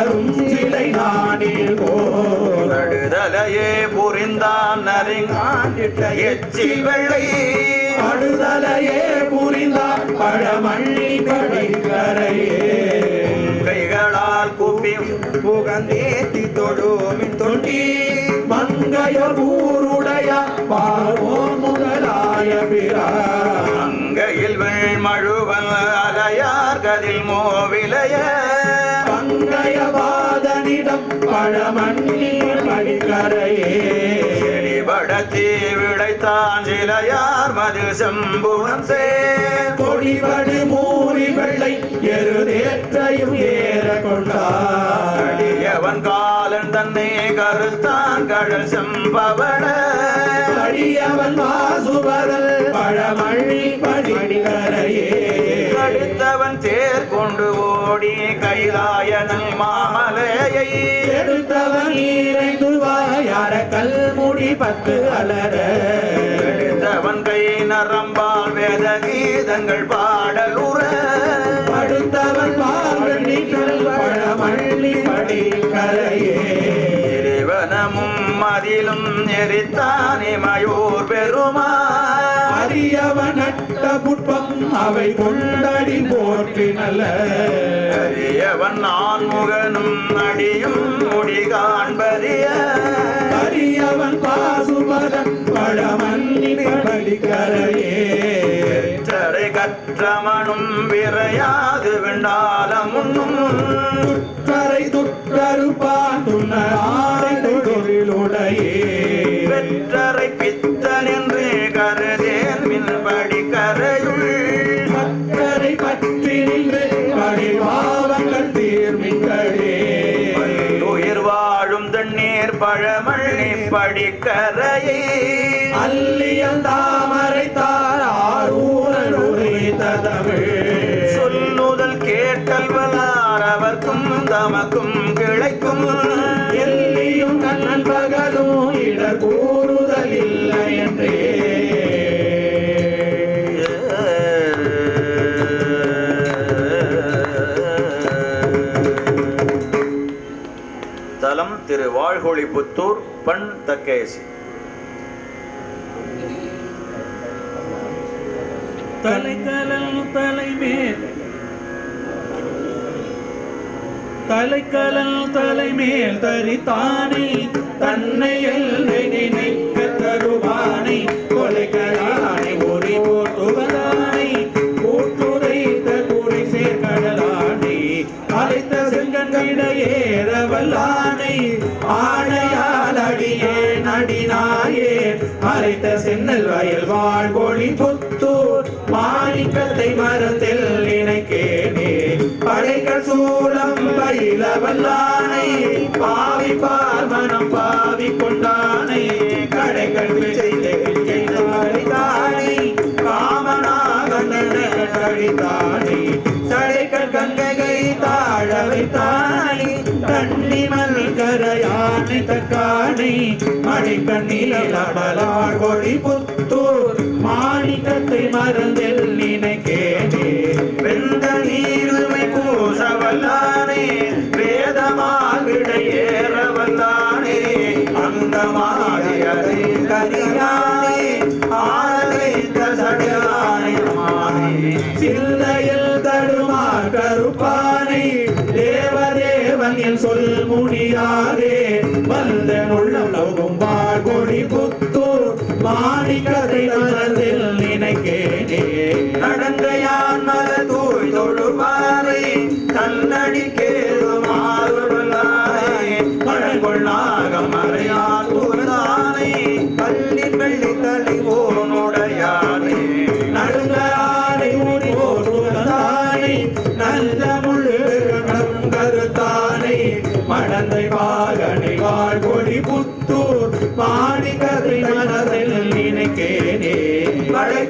வளரும் சிலை நானில் போர் நடுதலையே புரிந்தான் நரிங்காண்டிட்ட எச்சில் வெள்ளை. அடுதலையே புரிந்தார் பழமண்ணி படிக்கரையே கைகளால் குப்பி புகந்தேத்தி தொழுமின் தொட்டி. மங்கைய ஊருடைய பாவோ முதலாய பிறார் அங்கையில் வெண்மழுவல் அலையார் கதில் மோவிலைய. வாதனிடம் பழமண்ணி படிக்கரையே செடிபடத்தீ விடைத்தான் சிலையார் மது செம்புவன் சேர். கொடிவடு மூறி வெள்ளை எருதேற்றையும் ஏற கொண்டார். அடியவன் காலன் தன்னை கருத்தான் கடல் செம்பவன. அடியவன் வாசுபரல் பழமழி படிக்கரையே அடுத்தவன் தேர் கொண்டு ஓடி கைலாயனல் மாமலையை எடுத்தவன் ஈரைந்து வாயார கல்முடி பத்து அலர எடுத்தவன் கை நரம்பால் வேத கீதங்கள் பாடலுற இறைவனமும் மதிலும் எரித்தானே மயூர் பெருமா அரியவன் நட்ட புட்பம் அவை கொண்டடி போற்றி நல்ல அரியவன் நான் முகனும் அடியும் முடி காண்பறிய அரியவன் பாசுபதன் பழமல்லி படிக்கரையே. கற்றரை கற்றமனும் விரையாது விண்டாலம் உண்ணும் கரை துற்றருப்பான் துண்ண வெற்றரை திரு வாழ்கொழிப்புத்தூர் பண் தக்கேசி. தலை கலல் தலைமேல். தலை கலல் தலைமேல் தரித்தானை தன்னை எல்லை நினைக்க தருவானை கொலைக்கலானை ஒரே போட்டுவதானை கூட்டுரைத்த குறை சேர்க்கடலானை அழைத்த செங்கன் ஏறவல்லானை அழைத்த சென்னல் வயல் வாழ்கொழி புத்தூர் மாணிக்கத்தை மரத்தில் நினைக்கேனே படைகள் சூழம் பயில வல்லானை பாவி பார்மனம் பாவி கொண்டானை மழை கொடி புத்தூர் மாணிக்கத்தை மறந்தில் நினைக்கேனே. வெந்த நீருமை கூசவல்லானே வேதமால் விடையேற வல்லானே அந்த மாதியதை கரியானே ஆரைத்த சடையானே சில்லையில் தடுமா கருப்பா தேவதேவன் சொல் முடியாதே. வந்த உள்ளம் வாழ்கொடி புத்தூர் மாணிக்கதை நல்ல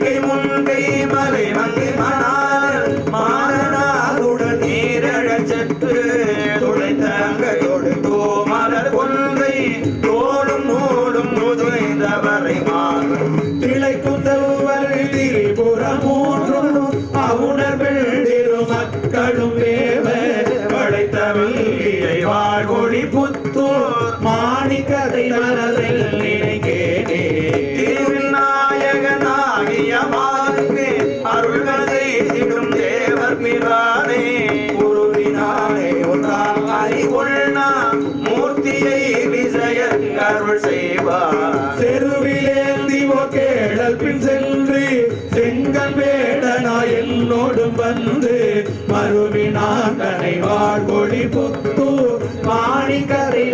வழக்கை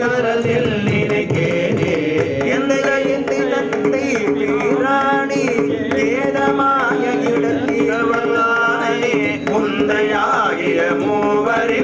மாணிக்கரை அரசில் நினைக்கேனே எந்தையின் தினத்தை பிராணி வேதமாய வல்லானே முந்தையாகிய மூவரே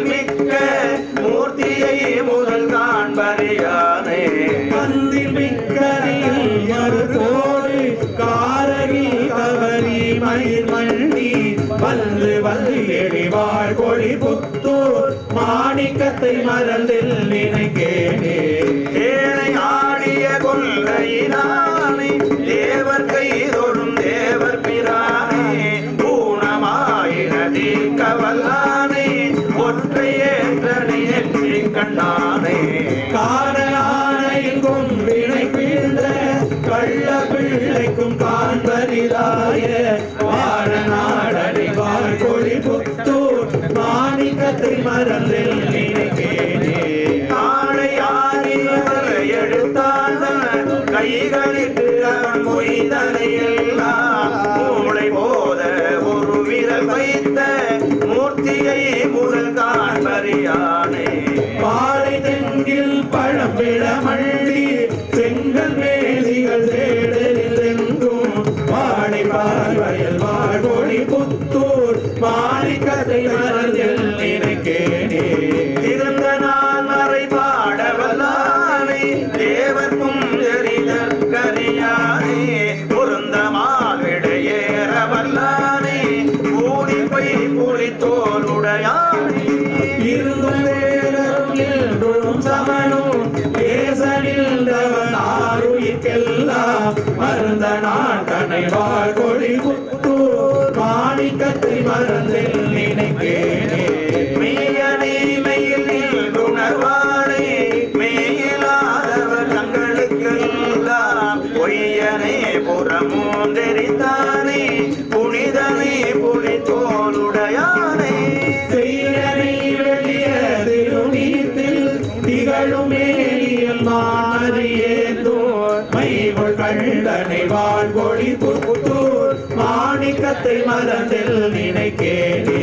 கைகளிட்டு அவன் மொய்தனை எல்லாம். மூளை போத ஒரு விரல் வைத்த மூர்த்தியை முதல் காண்பறியானே தெங்கில் தன்னை வாழ்கொழி புத்தூர் மாணிக்கத்தை மறந்தில் நினைக்கேனே மதத்தில் மறந்தில் நினைக்கேனே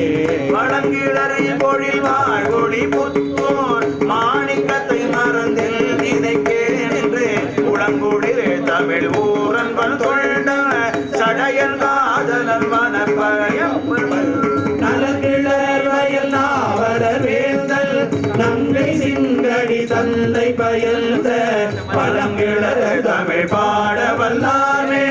வளங்கிழறை பொழில் வாழ்வொளி புத்தோன் மாணிக்கத்தை மறந்தில் நினைக்கேன் என்று உளங்குடில் தமிழ் ஊரன்பன் தொண்ட சடையன் காதலன் வனப்பயம் நலங்கிழர் வயல் நாவலர் வேந்தல் நங்கை சிங்கடி தந்தை பயந்த பழங்கிழர் தமிழ் பாட வல்லாமே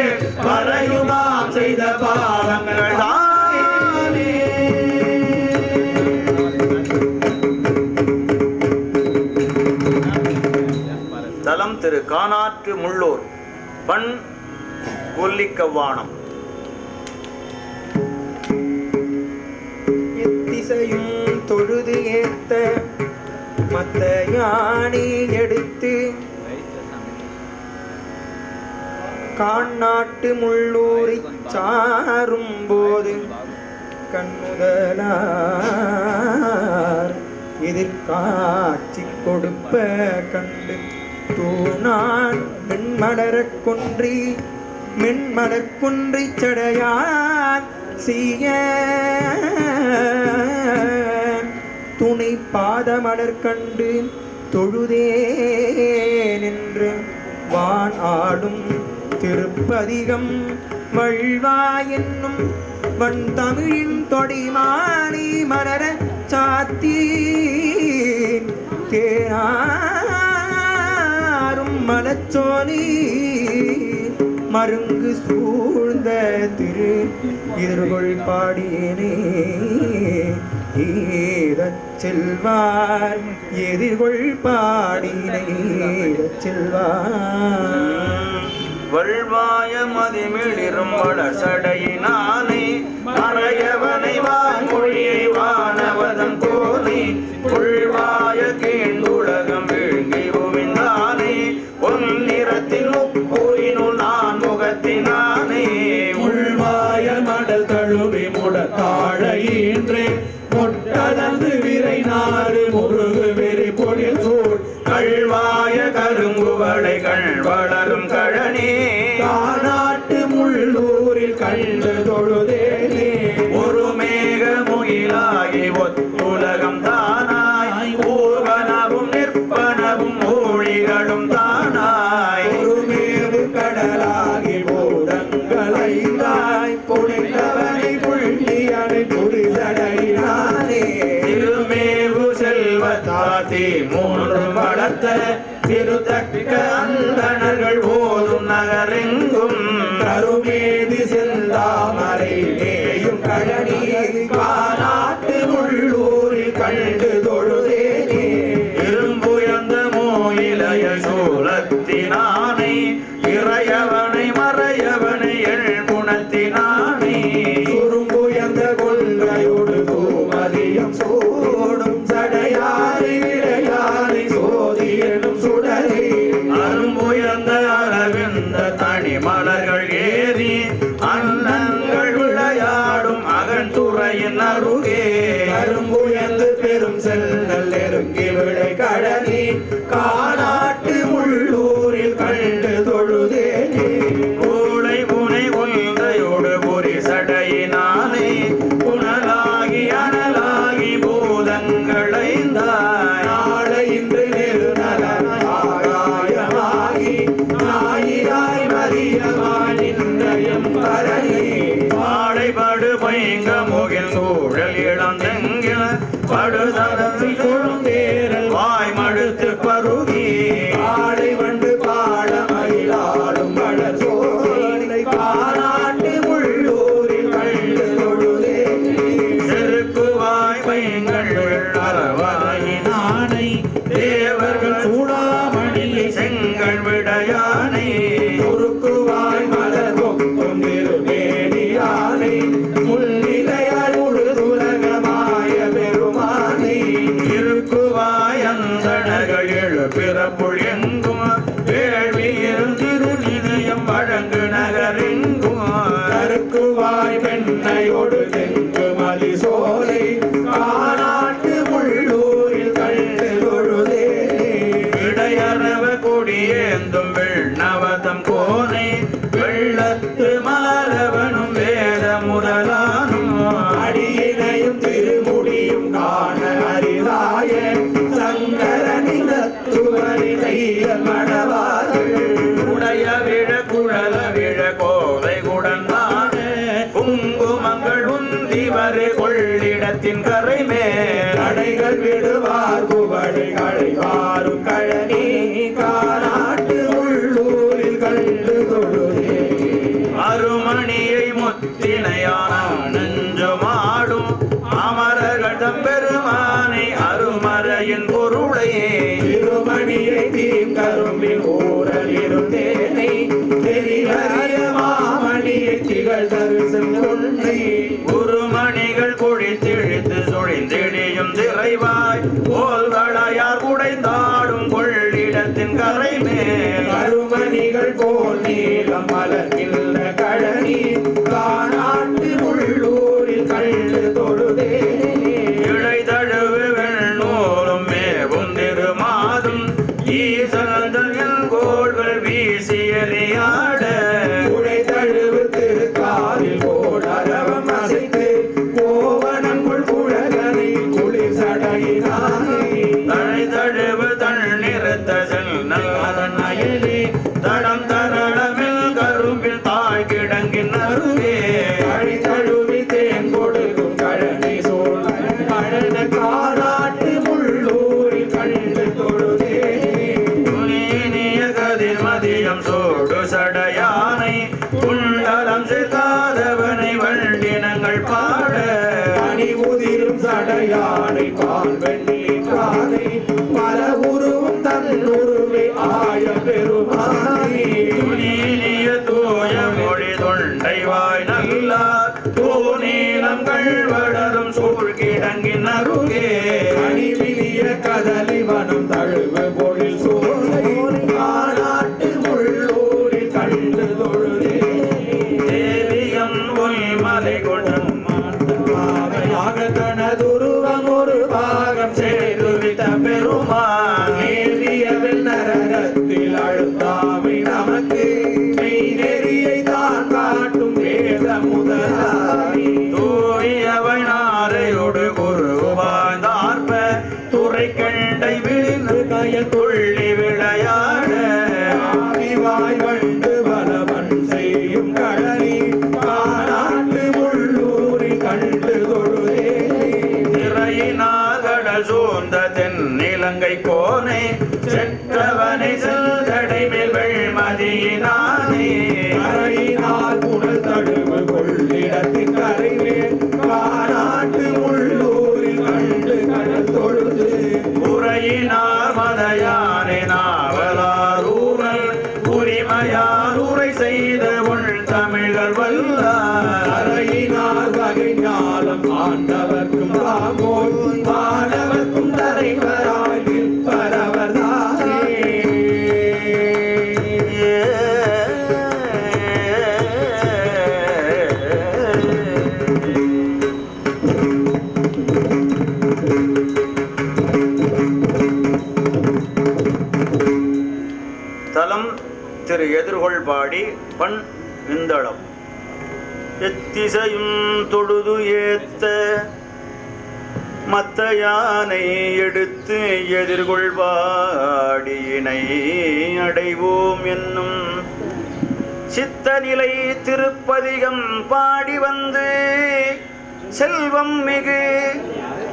தலம் திரு கானாற்று முள்ளூர் பண் கொல்லிக்கவ்வானம். எத்திசையும் தொழுது ஏத்த மத்த யானி எடுத்து காண்ணாட்டு முள்ளூரை சாரும் போது கண்ணுதலார் எதிர்காட்சி கொடுப்ப கண்டு தூணான் மென்மலரக் கொன்றி மென்மலர் குன்றி சடையான் சீய துணை பாதமலர் கண்டு தொழுதே நின்று வான் ஆடும் திருப்பதிகம் வழ்வா என்னும் வன் தமிழின் தொடிமானி மலர சாத்தி தேனாரும் மலச்சோனி மருங்கு சூழ்ந்த திரு எதிர்கொள் பாடியேனே. ஏதச் செல்வார் எதிர்கொள் பாடினை செல்வார். வள்வாய மதிமிளிரும் வளசடையினானே மறையவனை வான்மொழியை வானவதன் கோனை உள்வாய கீழ்ந்துலகம் மூன்றும் வளர்த்த திருத்தக்க அந்தணர்கள் போதும் நகரெங்கும். கருமேதி செந்தாமரை மேயும் கழனி கடலை கடலில் கார் மங்கள் உந்தி வரை கொள்ளிடத்தின் கரை மேல் அடைகள் விடுவார் குவடை களைவாரும் கழனி கார. குருமணிகள் குழித்திழித்து சுழிந்திடியும் திரைவாய். போல் வளையார் உடைந்தாடும் கொள்ளிடத்தின் கரை மேல் அருமணிகள் போல் நீளம் மலர்கின்ற கழனி Pero தென்னிலங்கை கோனை எதிர்கொள் பாடி பண் விந்தளம் எத்திசையும் தொழுது ஏத்த மத்த யானை எடுத்து எதிர்கொள்வாடியினை அடைவோம் என்னும் சித்த நிலை திருப்பதிகம் பாடி வந்து செல்வம் மிகு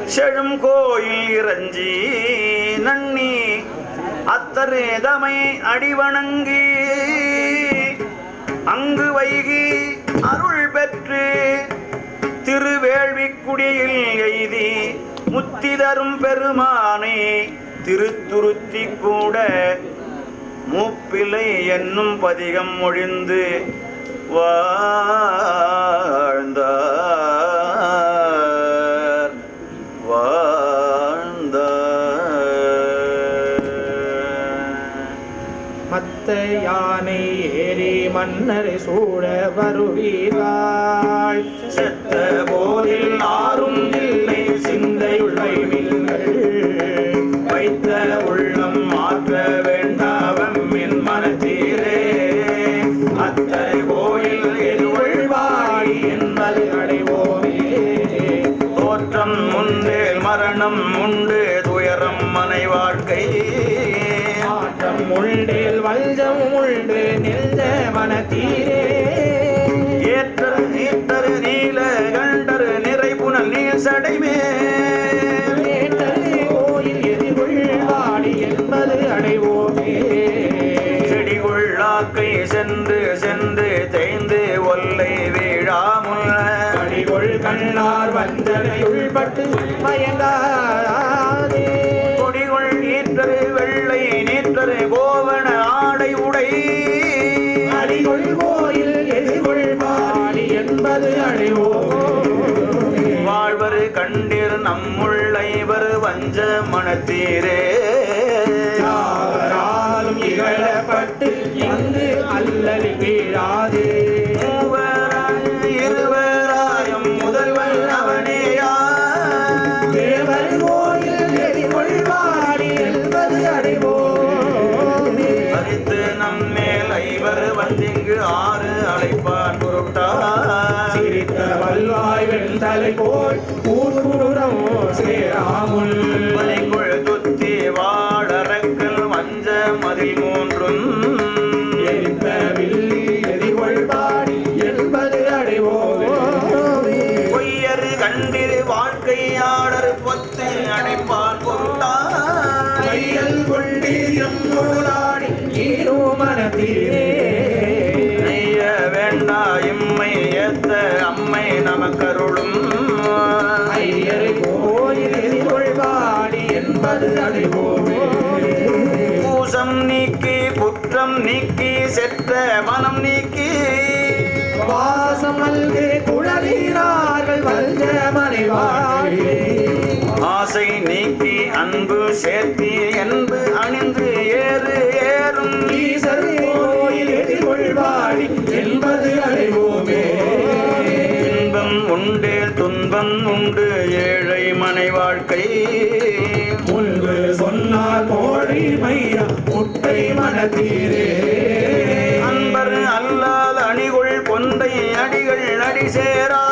செழும் கோயில் இறஞ்சி நன்னி அத்தரேதமை அடிவணங்கி அங்கு வைகி அருள் பெற்று திருவேள்விக்குடியில் எய்தி முத்தி தரும் பெருமானே திருத்துருத்தி கூட மூப்பிலை என்னும் பதிகம் ஒழிந்து வாழ்ந்தார். வாழ்ந்தார். மத்த யானை மன்னரை சூழ வருவீர்கள் செத்த போதில் உண்டேல் உண்டு நெஞ்ச மனத்தீரே ஏற்றர் நீட்டரு நீல கண்டர் நிறை புனல் நீர் சடைமே கோயில் எதிர்கொள் வாடி என்பது அடைவோமே. செடிகுள்ளாக்கை சென்று சென்று தேய்ந்து ஒல்லை வீழாமுள்ள அடிகொள் கண்ணார் வஞ்சனையுள் உள்பட்டு மயங்காதே Bye. குற்றம் நீக்கி செற்ற மனம் நீக்கி. வாசம் அல்கே குழலீரார்கள் வந்த மனைவாழ்வே ஆசை நீக்கி அன்பு சேர்த்தி என்பு அணிந்து ஏறு ஏறும். ஈசர் கோயில் எதிர்கொள் பாடி என்பது அடைவோமே. இன்பம் உண்டு துன்பம் உண்டு ஏழை மனை வாழ்க்கை முன்பு சொன்னால் கோழி மையா முட்டை மனத்தீரே. அன்பர் அல்லாத அணிகுள் பொந்தை அடிகள் அடி சேரா.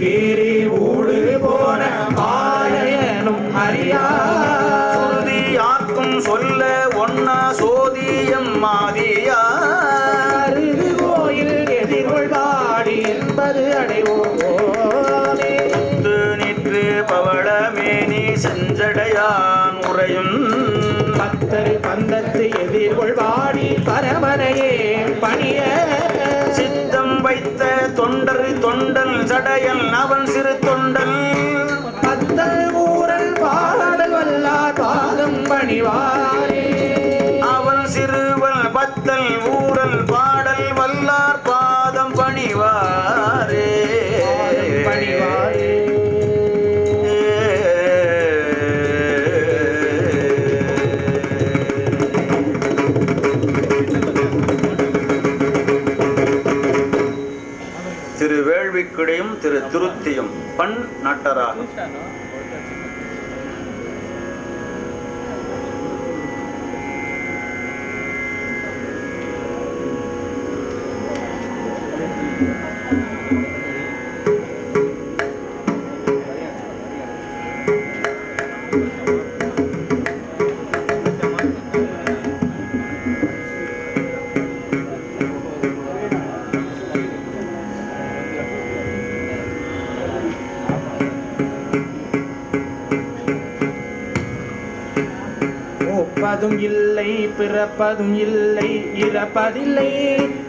கீரி ஊடு போன ஆலயனும் அறியா. சுருதி ஆக்கும் சொல்ல ஒன்னா சோதியம் மாதியா அருகு கோயில் எதிர்கொள் பாடி என்பது அடைவோமே நின்று பவளமேனி செஞ்சடையான் உறையும். பத்தரு பந்தத்து எதிர்கொள் பாடி பரமனையே பணிய. தொண்டர் தொண்டல் சடையன் அவன் சிறு தொண்டல். பத்தல் ஊரல் பாடல் வல்லார் பாதம் பணிவாரே. அவன் சிறுவல் பத்தல் ஊரல் வேள்விக்குடையும் திருத்தியும் பண் நட்டராகும் பிறப்பதும் இல்லை இறப்பதில்லை.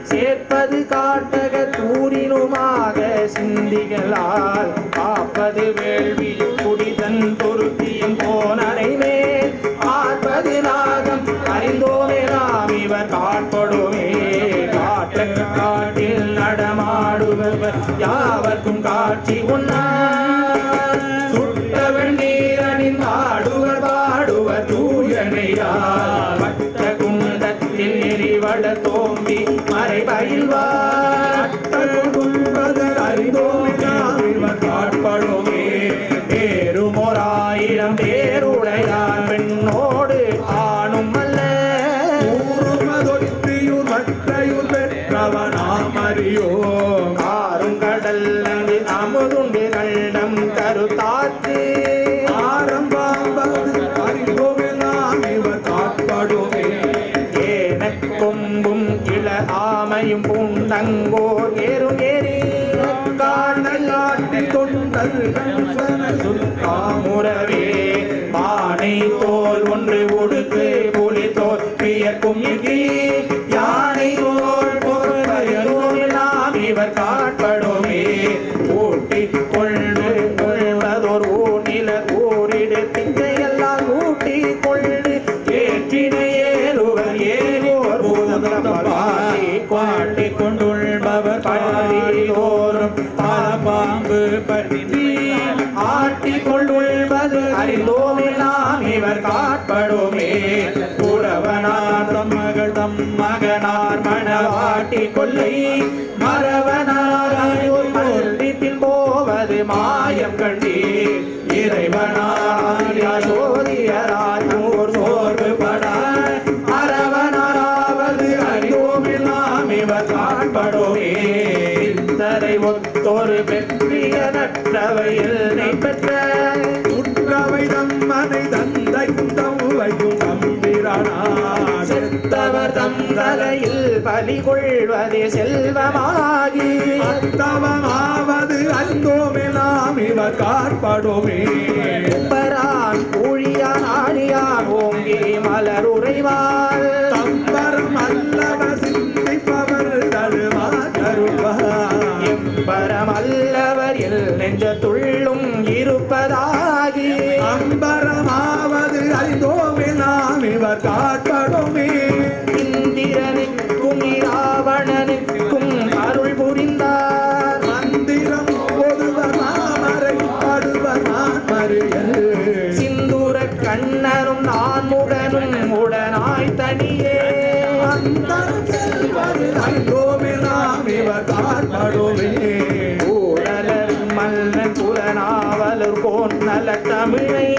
சேர்ப்பது காட்டக தூரினுமாக சிந்திகளால். காப்பது வேள்வி குடிதன் பொருத்தியும் போனரை மேல். பார்ப்பது நாகம் அறிந்தோமே நாம் இவர் காட்படுமே. காட்ட காட்டில் நடமாடுபவர் யாவர்க்கும் காட்சி உண்ணார். கொள்ளை கொல்லை மரவனாராய் மல்லிப்பில் போவது மாயம் கண்டே இறைவனாராய் யோதியராய் ஓர் சோர்வு பட அரவனாராவது அறியோமெல்லாம் இவர் காண்படுமே. இத்தரை ஒத்தொரு பெற்றிய நற்றவையில் நெய் பெற்ற உற்றவை தம்மனை தந்தையும் தம்மையும் தம்பிரானா செத்தவர் தம் தலையில் பலி கொள்வதே செல்வமாகி தவமாவது அந்தோமெல்லாம் இவர் காற்படுமே. பரான் ஊழியான் ஆழியான் ஓங்கி மலர் உறைவாள். தம்பரம் அல்லவ சிந்திப்பவர் தருவா தருவார். எம்பரமல்லவர் எல் நெஞ்சத்துள்ளும் இருப்பதாகி. அம்பரமாவது அறிந்தோமெல்லாம் இவர் காற்படுமே இந்திரனுக்கும் இராவணனுக்கும் அருள் புரிந்தார். மந்திரம் ஒருவர் மாமரை படுவர் மாமறியல் சிந்துர கண்ணரும் நான் முடனும் உடனாய் தனியே. அந்தரம் செல்வது அறிந்தோமெல்லாம் இவர் ஊழலர் மல்லன் புலனாவலர் கோன் நல தமிழை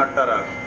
திருவாரூர் கமலாலயம் பண் நட்டராகம்